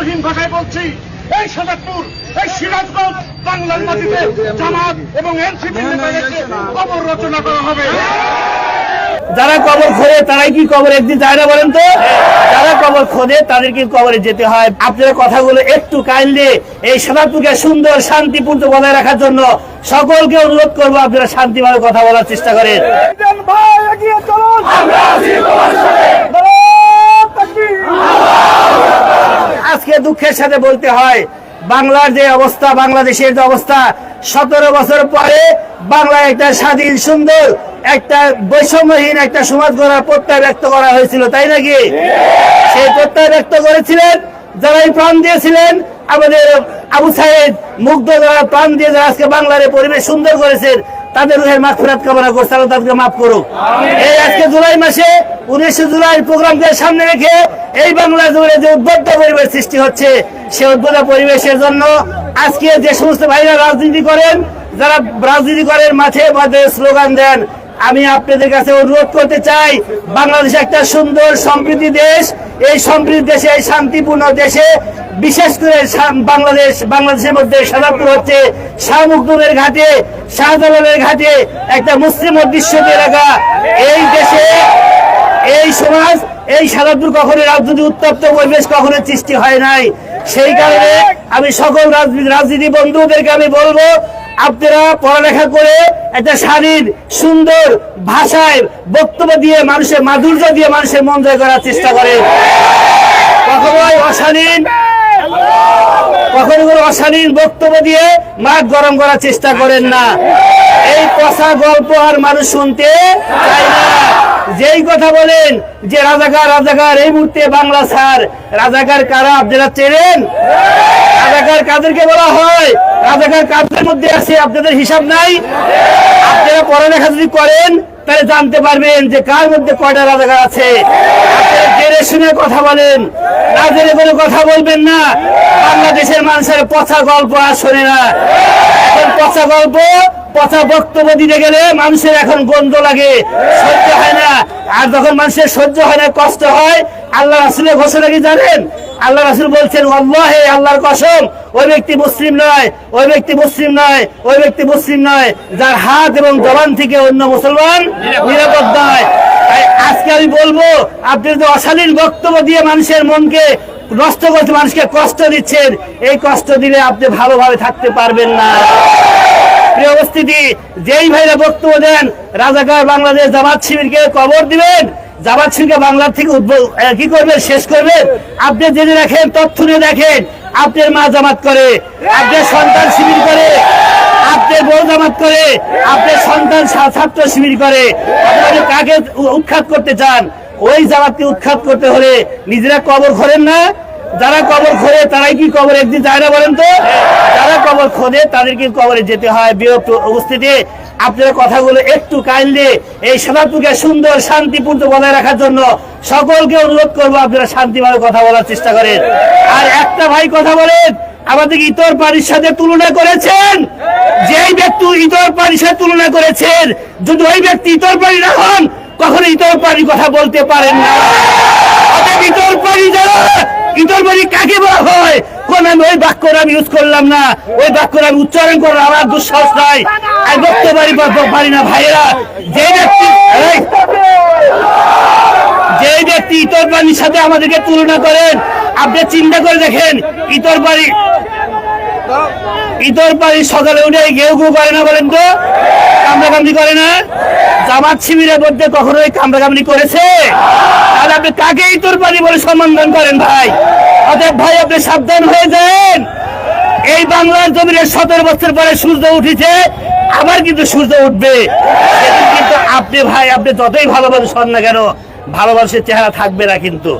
রহিম ভাষায় বলছি এই সাজাদপুর এই সিরাজগঞ্জ বাংলার মাটিতে জামাত এবং এনসিপি নেতাদেরকে কবর রচনা করা হবে। যারা কবর খোঁড়ে তারাই কি কবর একদিন যায় না বলেন তো? যারা কবর খোঁড়ে তাদেরকে কবরে যেতে হয়? আপনারা কথাগুলো একটু কাইন্ডলি এই সাদাপুরকে সুন্দর শান্তিপূর্ণ বজায় রাখার জন্য সকলকে অনুরোধ করব আপনারা শান্তিভাবে কথা বলার চেষ্টা করেন। আজকে দুঃখের সাথে বলতে হয় বাংলার যে অবস্থা বাংলাদেশের যে অবস্থা সতেরো বছর পরে বাংলা একটা স্বাধীন সুন্দর একটা বৈষম্যহীন একটা সমাজ গড়ার প্রত্যয় ব্যক্ত করা হয়েছিল তাই নাকি? সেই প্রত্যয় ব্যক্ত করেছিলেন যারা এই প্রাণ দিয়েছিলেন আমাদের আবু সাহেদ মুগ্ধ যারা প্রাণ দিয়ে যারা আজকে বাংলার পরিবেশ সুন্দর করেছেন তাদের রুহের ফেরাত কামনা করছে আল্লাহ তাদেরকে মাফ করুক। এই আজকে জুলাই মাসে উনিশে জুলাই প্রোগ্রামকে সামনে রেখে এই বাংলা জুড়ে যে উদ্বোধ পরিবেশ সৃষ্টি হচ্ছে সে উদ্বদ্ধ পরিবেশের জন্য আজকে যে সমস্ত ভাইরা রাজনীতি করেন যারা রাজনীতি করেন মাঠে মাঠে স্লোগান দেন আমি আপনাদের কাছে অনুরোধ করতে চাই, বাংলাদেশ একটা সুন্দর সমৃদ্ধি দেশ। এই সমৃদ্ধ দেশে, এই শান্তিপূর্ণ দেশে, বিশেষ করে বাংলাদেশ, বাংলাদেশের মধ্যে সাদাপুর হচ্ছে শাহ ঘাটে, শাহজালালের ঘাটে একটা মুসলিম অধ্যুষিত এলাকা। এই দেশে, এই সমাজ, এই সাদাপুর কখনো রাজনীতি উত্তপ্ত পরিবেশ কখনো সৃষ্টি হয় নাই। সেই কারণে আমি সকল রাজনীতি বন্ধুদেরকে আমি বলব আপনারা পড়ালেখা করে একটা স্বাধীন সুন্দর ভাষায় বক্তব্য দিয়ে মানুষের মাধুর্য দিয়ে মানুষের মন জয় করার চেষ্টা করেন কখনোই অশালীন, কখনো কোনো অশালীন বক্তব্য দিয়ে মাঠ গরম করার চেষ্টা করেন না। এই পচা গল্প আর মানুষ শুনতে চায় না। যেই কথা বলেন যে, রাজাকার রাজাকার, এই মুহূর্তে বাংলা স্যার, রাজাকার কারা, আপনারা চেনেন? রাজাকার কাদেরকে বলা হয় রাজাকার কাদের মধ্যে আছে, আপনাদের হিসাব নাই। আপনারা পড়ালেখা যদি করেন, তাহলে জানতে পারবেন যে কার মধ্যে কয়টা রাজাকার আছে। শুনে কথা বলেন। না জেনে কোনো কথা বলবেন না। বাংলাদেশের মানুষের পচা গল্প আর শোনে না। পচা গল্প, পচা বক্তব্য দিতে গেলে মানুষের এখন গন্ধ লাগে, সহ্য হয় না। আর যখন মানুষের সহ্য হয় না, কষ্ট হয়, আল্লাহ আসলে ঘোষণা কি জানেন? আল্লাহ রাসুল বলছেন আল্লাহে আল্লাহর কসম, ওই ব্যক্তি মুসলিম নয়, ওই ব্যক্তি মুসলিম নয়, ওই ব্যক্তি মুসলিম নয়, যার হাত এবং জবান থেকে অন্য মুসলমান নিরাপদ নয়। তাই আজকে আমি বলব, আপনি যদি অশালীন বক্তব্য দিয়ে মানুষের মনকে নষ্ট করতে, মানুষকে কষ্ট দিচ্ছেন, এই কষ্ট দিলে আপনি ভালোভাবে থাকতে পারবেন না। প্রিয় উপস্থিতি, যেই ভাইরা বক্তব্য দেন, রাজাকার বাংলাদেশ জামাত শিবিরকে কবর দিবেন জামাত সিংকে বাংলার থেকে কি করবে? শেষ করবেন আপনি জেনে রাখেন, তথ্য নিয়ে দেখেন, আপনার মা জামাত করে, আপনার সন্তান শিবির করে, আপনার বউ জামাত করে, আপনার সন্তান ছাত্র শিবির করে। আপনারা কাকে উৎখাত করতে চান, ওই জামাতকে উৎখাত করতে হলে নিজেরা কবর খোরেন না। যারা কবর খোঁড়ে তারাই কি কবর? একদিন যায় না বলেন তো? যারা কবর খোঁড়ে তাদেরকে কবরে যেতে হয়। বিরক্ত উপস্থিতি আপনারা কথাগুলো একটু কাইন্ডলি এই সাদাপুরকে সুন্দর শান্তিপূর্ণ বজায় রাখার জন্য সকলকে অনুরোধ করব আপনারা শান্তিভাবে কথা বলার চেষ্টা করেন। আর একটা ভাই কথা বলেন আমাদের ইতর পানির সাথে তুলনা করেছেন? যেই ব্যক্তি ইতর পানির সাথে তুলনা করেছেন, যদি ওই ব্যক্তি ইতর পানি না হন, কখনো ইতর পানি কথা বলতে পারেন না। ইতর পানি যারা, ইতর পানি কাকে বলা হয়? কোন আমি ওই বাক্যর আমি ইউজ করলাম না। ওই বাক্যর আমি উচ্চারণ করলাম আমার দুঃসাহস নাই। আমি বলতে পারি পারি না, ভাইয়েরা। যে ব্যক্তি যে ব্যক্তি ইতর পানির সাথে আমাদেরকে তুলনা করেন, আপনি চিন্তা করে দেখেন, ইতর পানি ইতর পানি সকালে উঠে ঘেউ ঘু করে না বলেন তো? কামড়াকামড়ি করে না? জামাত শিবিরের মধ্যে কখনোই কামড়াকামড়ি করেছে? তাহলে আপনি কাকে ইতর পানি বলে সম্বোধন করেন ভাই? অতএব ভাই, আপনি সাবধান হয়ে যান। এই বাংলার জমিনে সতেরো বছর পরে সূর্য উঠেছে, আবার কিন্তু সূর্য উঠবে। কিন্তু আপনি ভাই, আপনি যতই ভালোবাসেন না কেন ভালোবাসার চেহারা থাকবে না কিন্তু।